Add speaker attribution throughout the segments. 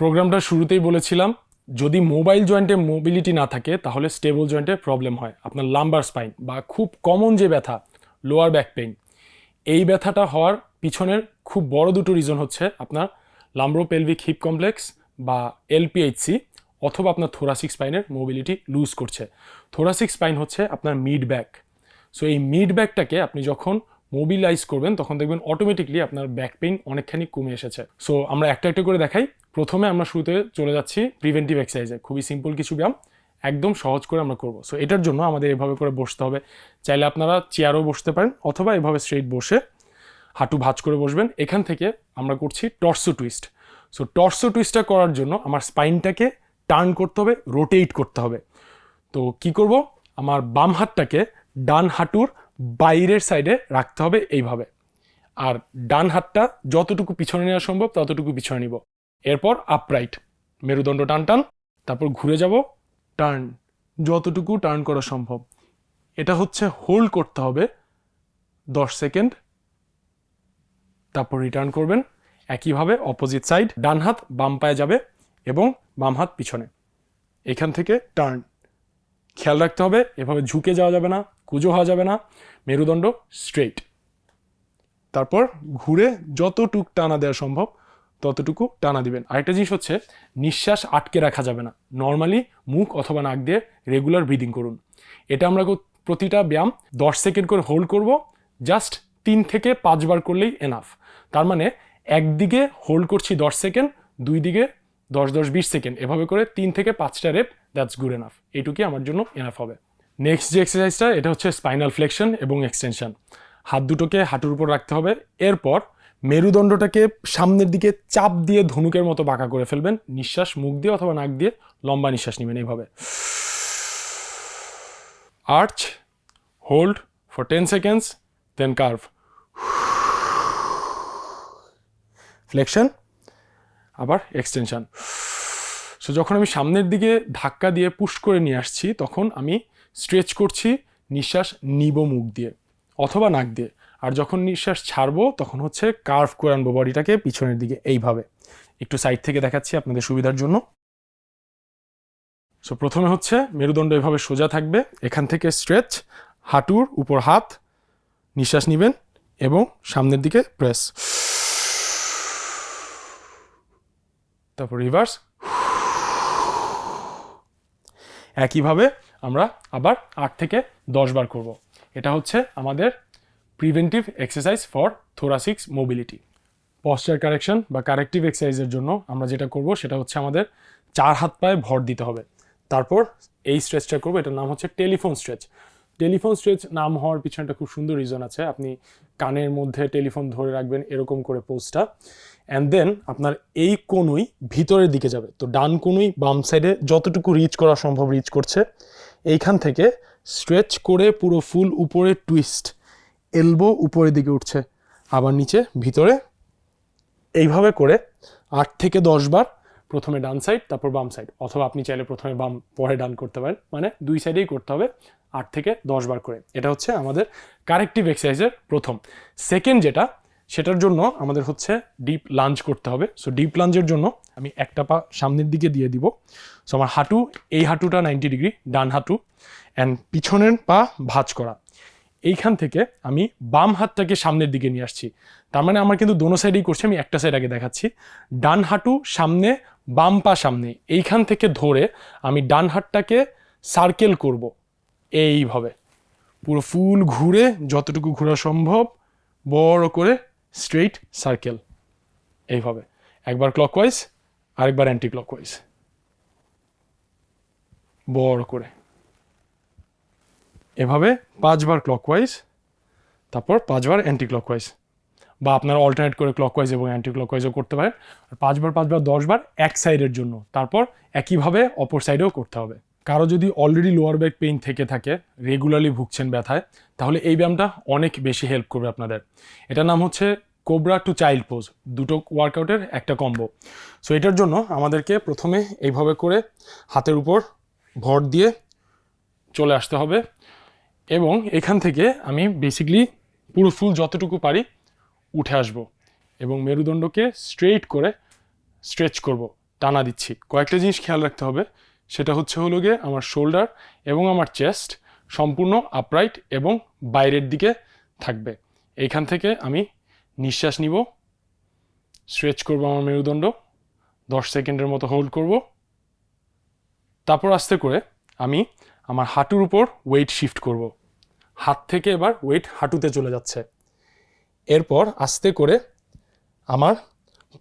Speaker 1: প্রোগ্রামটা শুরুতেই বলেছিলাম, যদি মোবাইল জয়েন্টে মোবিলিটি না থাকে, তাহলে স্টেবল জয়েন্টে প্রবলেম হয়। আপনার লাম্বার স্পাইন বা খুব কমন যে ব্যথা লোয়ার ব্যাক পেইন এই ব্যথাটা হওয়ার পিছনের খুব বড় দুটো রিজন হচ্ছে আপনার লাম্ব্রোপেলভিক হিপ কমপ্লেক্স বা এলপিএইচসি অথবা আপনার থোরাসিক স্পাইনের মোবিলিটি লুজ করছে। থোরাসিক স্পাইন হচ্ছে আপনার মিড ব্যাক সো এই মিড ব্যাকটাকে আপনি যখন মোবিলাইজ করবেন, তখন দেখবেন অটোমেটিকলি আপনার ব্যাক পেইন অনেকখানি কমে এসেছে। সো আমরা একটা একটা করে দেখাই। প্রথমে আমরা শুরুতে চলে যাচ্ছি প্রিভেন্টিভ এক্সারসাইজে খুবই সিম্পল কিছু ব্যায়াম, একদম সহজ করে আমরা করব। সো এটার জন্য আমাদের এভাবে করে বসতে হবে। চাইলে আপনারা চেয়ারও বসতে পারেন, অথবা এভাবে স্ট্রেট বসে হাঁটু ভাঁজ করে বসবেন। এখান থেকে আমরা করছি টর্সো টুইস্ট সো টর্সো টুইস্টটা করার জন্য আমার স্পাইনটাকে টার্ন করতে হবে রোটেট করতে হবে। তো, কি করব? আমার বাম হাতটাকে ডান হাঁটুর বাইরের সাইডে রাখতে হবে এইভাবে। আর ডান হাতটা যতটুকু পিছনে নেওয়া সম্ভব ততটুকু পিছনে নিব। এরপর আপরাইট মেরুদণ্ড টান টান, তারপর ঘুরে যাব টার্ন যতটুকু টার্ন করা সম্ভব। এটা হচ্ছে হোল্ড করতে হবে দশ সেকেন্ড। তারপর রিটার্ন করবেন, একইভাবে অপোজিট সাইড ডান হাত বাম পায়ে যাবে এবং বাম হাত পিছনে। এখান থেকে টার্ন খেয়াল রাখতে হবে, এভাবে ঝুঁকে যাওয়া যাবে না। কুজো হওয়া যাবে না, মেরুদণ্ড স্ট্রেট তারপর ঘুরে যতটুক টানা দেওয়া সম্ভব, ততটুকু টানা দিবেন। আরেকটা জিনিস হচ্ছে, নিঃশ্বাস আটকে রাখা যাবে না। নর্মালি মুখ অথবা নাক দিয়ে রেগুলার ব্রিদিং করুন। এটা আমরা প্রতিটা ব্যায়াম দশ সেকেন্ড করে হোল্ড করব জাস্ট তিন থেকে পাঁচবার করলেই এনাফ তার মানে একদিকে হোল্ড করছি দশ সেকেন্ড দুই দিকে দশ দশ বিশ সেকেন্ড। এভাবে করে তিন থেকে পাঁচটা রেপ দ্যাটস গুড এনাফ এইটুকুই আমার জন্য এনাফ হবে। নেক্সট যে এক্সারসাইজটা এটা হচ্ছে স্পাইনাল ফ্লেকশন এবং এক্সটেনশন হাত দুটোকে হাঁটুর উপর রাখতে হবে, এরপর মেরুদণ্ডটাকে সামনের দিকে চাপ দিয়ে ধনুকের মতো বাঁকা করে ফেলবেন। নিঃশ্বাস, মুখ দিয়ে অথবা নাক দিয়ে লম্বা নিঃশ্বাস নেবেন এইভাবে। Arch hold for ten seconds then curve flexion আবার এক্সটেনশন সো যখন আমি সামনের দিকে ধাক্কা দিয়ে পুশ করে নিয়ে আসছি, তখন আমি স্ট্রেচ করছি, নিঃশ্বাস নিব মুখ দিয়ে অথবা নাক দিয়ে। আর যখন নিঃশ্বাস ছাড়বো, তখন হচ্ছে কার্ভ করে আনব বডিটাকে পিছনের দিকে এইভাবে। একটু সাইড থেকে দেখাচ্ছি আপনাদের সুবিধার জন্য। সো প্রথমে হচ্ছে মেরুদণ্ড এভাবে সোজা থাকবে। এখান থেকে স্ট্রেচ হাঁটুর উপর হাত, নিঃশ্বাস নেবেন এবং সামনের দিকে প্রেস তারপর রিভার্স একইভাবে আমরা আবার আট থেকে দশ বার করব। এটা হচ্ছে আমাদের preventive exercise for thoracic mobility posture correction বা কারেক্টিভ এক্সারসাইজের জন্য আমরা যেটা করব, সেটা হচ্ছে আমাদের চার হাত পায়ে ভর দিতে হবে। তারপর এই স্ট্রেচটা করব, এটার নাম হচ্ছে টেলিফোন স্ট্রেচ টেলিফোন স্ট্রেচ নাম হওয়ার পিছনে একটা খুব সুন্দর রিজন আছে। আপনি কানের মধ্যে টেলিফোন ধরে রাখবেন, এরকম করে পোস্টটা অ্যান্ড দেন আপনার এই কোনুই ভিতরের দিকে যাবে। তো ডান কোনুই বাম সাইডে যতটুকু রিচ করা সম্ভব রিচ করছে। এইখান থেকে স্ট্রেচ করে পুরো ফুল উপরে টুইস্ট এলবো উপরের দিকে উঠছে, আবার নিচে ভিতরে এইভাবে করে আট থেকে দশ বার প্রথমে ডান সাইড তারপর বাম সাইড অথবা আপনি চাইলে প্রথমে বাম, পরে ডান করতে পারেন। মানে দুই সাইডেই করতে হবে আট থেকে দশ বার করে। এটা হচ্ছে আমাদের কারেক্টিভ এক্সারসাইজের প্রথম। সেকেন্ড যেটা সেটার জন্য আমাদের হচ্ছে ডিপ লাঞ্চ করতে হবে। সো ডিপ লাঞ্চের জন্য আমি একটা পা সামনের দিকে দিয়ে দিব। সো আমার হাঁটু, এই হাঁটুটা নাইনটি ডিগ্রি ডান হাঁটু অ্যান্ড পিছনের পা ভাঁজ করা। এইখান থেকে আমি বাম হাতটাকে সামনের দিকে নিয়ে আসছি। তার মানে আমার কিন্তু দোনো সাইডেই করছি, আমি একটা সাইড আগে দেখাচ্ছি। ডান হাঁটু সামনে, বাম পা সামনে, এইখান থেকে ধরে আমি ডান হাতটাকে সার্কেল করব। এইভাবে। পুরো ফুল ঘুরে যতটুকু ঘোরা সম্ভব, বড় করে স্ট্রেইট সার্কেল, এইভাবে। একবার ক্লকওয়াইজ আরেকবার অ্যান্টি ক্লকওয়াইজ বড় করে। এভাবে পাঁচবার ক্লকওয়াইজ তারপর পাঁচবার অ্যান্টি ক্লকওয়াইজ বা আপনারা অল্টারনেট করে ক্লকওয়াইজ এবং অ্যান্টি ক্লকওয়াইজও করতে পারেন। আর পাঁচবার পাঁচবার, দশবার এক সাইডের জন্য। তারপর একইভাবে অপর সাইডেও করতে হবে। কারও যদি অলরেডি লোয়ার ব্যাক পেইন থেকে থাকে রেগুলারলি ভুগছেন ব্যথায়, তাহলে এই ব্যায়ামটা অনেক বেশি হেল্প করবে আপনাদের। এটার নাম হচ্ছে কোবরা টু চাইল্ড পোজ, দুটো ওয়ার্কআউটের একটা কম্বো। সো এটার জন্য আমাদেরকে প্রথমে এইভাবে করে হাতের উপর ভর দিয়ে চলে আসতে হবে এবং এখান থেকে আমি বেসিকলি পুরো ফুল যতটুকু পারি উঠে আসব এবং মেরুদণ্ডকে স্ট্রেট করে স্ট্রেচ করব, টানা দিচ্ছি। কয়েকটা জিনিস খেয়াল রাখতে হবে, সেটা হচ্ছে হলো গিয়ে আমার শোল্ডার এবং আমার চেস্ট সম্পূর্ণ আপরাইট এবং বাইরের দিকে থাকবে। এইখান থেকে আমি নিঃশ্বাস নিব স্ট্রেচ করব আমার মেরুদণ্ড, দশ সেকেন্ডের মতো হোল্ড করব। তারপর আস্তে করে আমি আমার হাঁটুর উপর ওয়েট শিফট করব। হাত থেকে এবার ওয়েট হাঁটুতে চলে যাচ্ছে। এরপর আস্তে করে আমার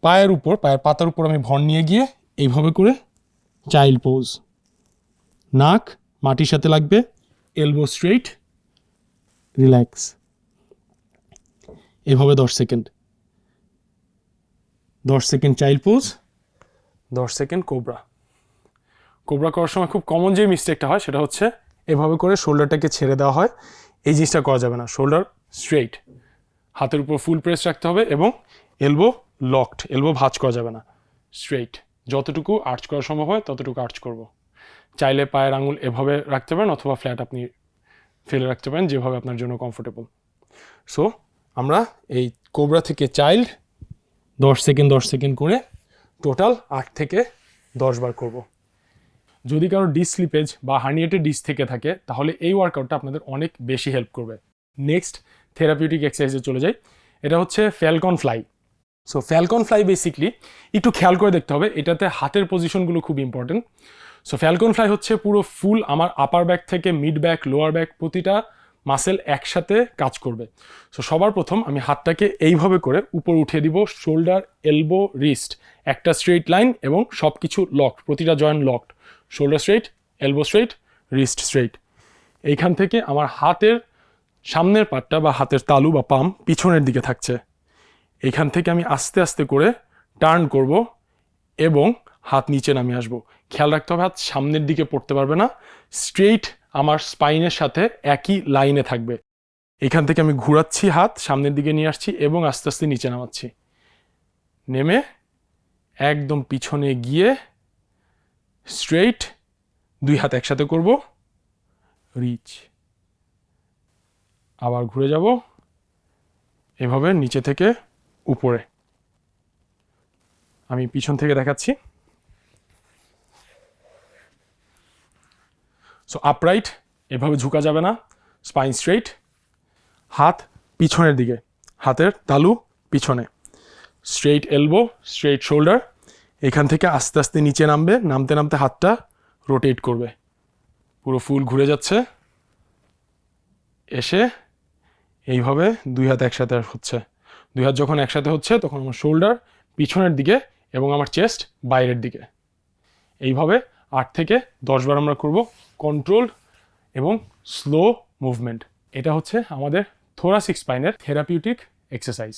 Speaker 1: পায়ের উপর, পায়ের পাতার উপর আমি ভর নিয়ে গিয়ে এইভাবে করে চাইল্ড পোজ নাক, মাটির সাথে লাগবে এলবো স্ট্রেইট রিল্যাক্স এভাবে দশ সেকেন্ড। দশ সেকেন্ড চাইল্ড পোজ। দশ সেকেন্ড কোবরা। কোবরা করার সময় খুব কমন যে মিস্টেকটা হয় সেটা হচ্ছে এভাবে করে শোল্ডারটাকে ছেড়ে দেওয়া হয়। এই জিনিসটা করা যাবে না। শোল্ডার স্ট্রেইট হাতের উপর ফুল প্রেস রাখতে হবে এবং এলবো লকড এলবো ভাঁজ করা যাবে না। স্ট্রেইট যতটুকু আর্চ করা সম্ভব হয়, ততটুকু আর্চ করব। চাইলে পায়ের আঙুল এভাবে রাখতে পারেন অথবা ফ্ল্যাট আপনি ফেলে রাখতে পারেন, যেভাবে আপনার জন্য কমফোর্টেবল সো আমরা এই কোবরা থেকে চাইল্ড দশ সেকেন্ড দশ সেকেন্ড করে টোটাল আট থেকে দশ বার করব। যদি কারও ডিস স্লিপেজ বা হার্নিয়েটেড ডিস থেকে থাকে, তাহলে এই ওয়ার্কআউটটা আপনাদের অনেক বেশি হেল্প করবে। নেক্সট থেরাপিউটিক এক্সারসাইজে চলে যাই। এটা হচ্ছে falcon fly so falcon fly basically একটু খেয়াল করে দেখতে হবে, এটাতে হাতের পজিশনগুলো খুব ইম্পর্টেন্ট সো ফ্যালকন ফ্লাই হচ্ছে পুরো ফুল আমার আপার ব্যাক থেকে মিড ব্যাক লোয়ার ব্যাক প্রতিটা মাসেল একসাথে কাজ করবে। সো সবার প্রথম আমি হাতটাকে এইভাবে করে উপর উঠিয়ে দিব শোল্ডার এলবো রিস্ট একটা স্ট্রেট লাইন এবং সব কিছু লকড প্রতিটা joint locked shoulder straight elbow straight wrist straight এইখান থেকে আমার হাতের সামনের পাটটা বা হাতের তালু বা পাম পিছনের দিকে থাকছে। এইখান থেকে আমি আস্তে আস্তে করে টার্ন করব এবং হাত নিচে নামিয়ে আসব। খেয়াল রাখতে হবে, হাত সামনের দিকে পড়তে পারবে না স্ট্রেইট আমার স্পাইনের সাথে একই লাইনে থাকবে। এখান থেকে আমি ঘুরাচ্ছি হাত, সামনের দিকে নিয়ে আসছি এবং আস্তে আস্তে নিচে নামাচ্ছি। নেমে একদম পিছনে গিয়ে স্ট্রেইট দুই হাত একসাথে করব। রিচ। আবার ঘুরে যাব এভাবে নিচে থেকে উপরে। আমি পিছন থেকে দেখাচ্ছি। সো আপরাইট এভাবে ঝুঁকা যাবে না স্পাইন স্ট্রেইট হাত পিছনের দিকে, হাতের তালু পিছনে স্ট্রেইট এলবো স্ট্রেইট শোল্ডার এখান থেকে আস্তে আস্তে নিচে নামবে, নামতে নামতে হাতটা রোটেট করবে। পুরো ফুল ঘুরে যাচ্ছে, এসে এইভাবে দুই হাত একসাথে হচ্ছে। দুই হাত যখন একসাথে হচ্ছে, তখন আমার শোল্ডার পিছনের দিকে এবং আমার চেস্ট বাইরের দিকে। এইভাবে আট থেকে দশ বার আমরা করব কন্ট্রোল এবং স্লো মুভমেন্ট এটা হচ্ছে আমাদের থোরাসিক স্পাইনের থেরাপিউটিক এক্সারসাইজ